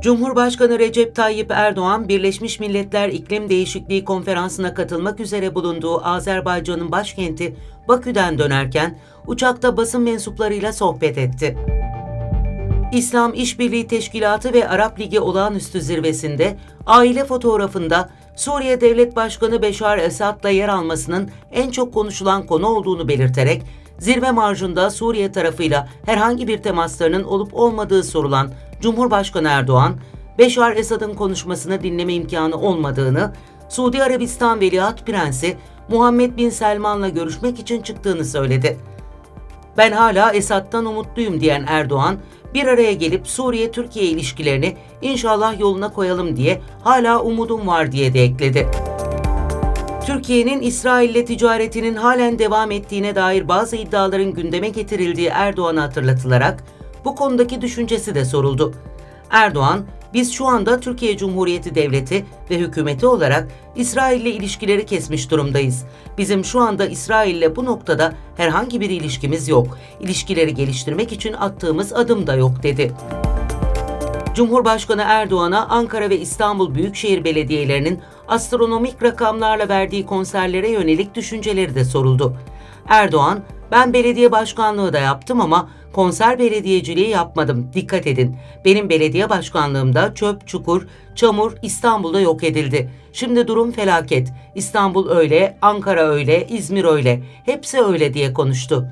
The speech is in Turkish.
Cumhurbaşkanı Recep Tayyip Erdoğan, Birleşmiş Milletler İklim Değişikliği Konferansı'na katılmak üzere bulunduğu Azerbaycan'ın başkenti Bakü'den dönerken uçakta basın mensuplarıyla sohbet etti. İslam İşbirliği Teşkilatı ve Arap Ligi olağanüstü zirvesinde aile fotoğrafında Suriye Devlet Başkanı Beşar Esad'la yer almasının en çok konuşulan konu olduğunu belirterek zirve marjında Suriye tarafıyla herhangi bir temaslarının olup olmadığı sorulan Cumhurbaşkanı Erdoğan, Beşar Esad'ın konuşmasını dinleme imkanı olmadığını, Suudi Arabistan Veliaht Prensi Muhammed Bin Selman'la görüşmek için çıktığını söyledi. Ben hala Esad'dan umutluyum diyen Erdoğan, bir araya gelip Suriye-Türkiye ilişkilerini inşallah yoluna koyalım diye hala umudum var diye de ekledi. Türkiye'nin İsrail'le ticaretinin halen devam ettiğine dair bazı iddiaların gündeme getirildiği Erdoğan'a hatırlatılarak bu konudaki düşüncesi de soruldu. Erdoğan, biz şu anda Türkiye Cumhuriyeti Devleti ve hükümeti olarak İsrail'le ilişkileri kesmiş durumdayız. Bizim şu anda İsrail'le bu noktada herhangi bir ilişkimiz yok. İlişkileri geliştirmek için attığımız adım da yok dedi. Cumhurbaşkanı Erdoğan'a Ankara ve İstanbul Büyükşehir Belediyelerinin astronomik rakamlarla verdiği konserlere yönelik düşünceleri de soruldu. Erdoğan, ben belediye başkanlığı da yaptım ama konser belediyeciliği yapmadım. Dikkat edin. Benim belediye başkanlığımda çöp, çukur, çamur İstanbul'da yok edildi. Şimdi durum felaket. İstanbul öyle, Ankara öyle, İzmir öyle. Hepsi öyle diye konuştu.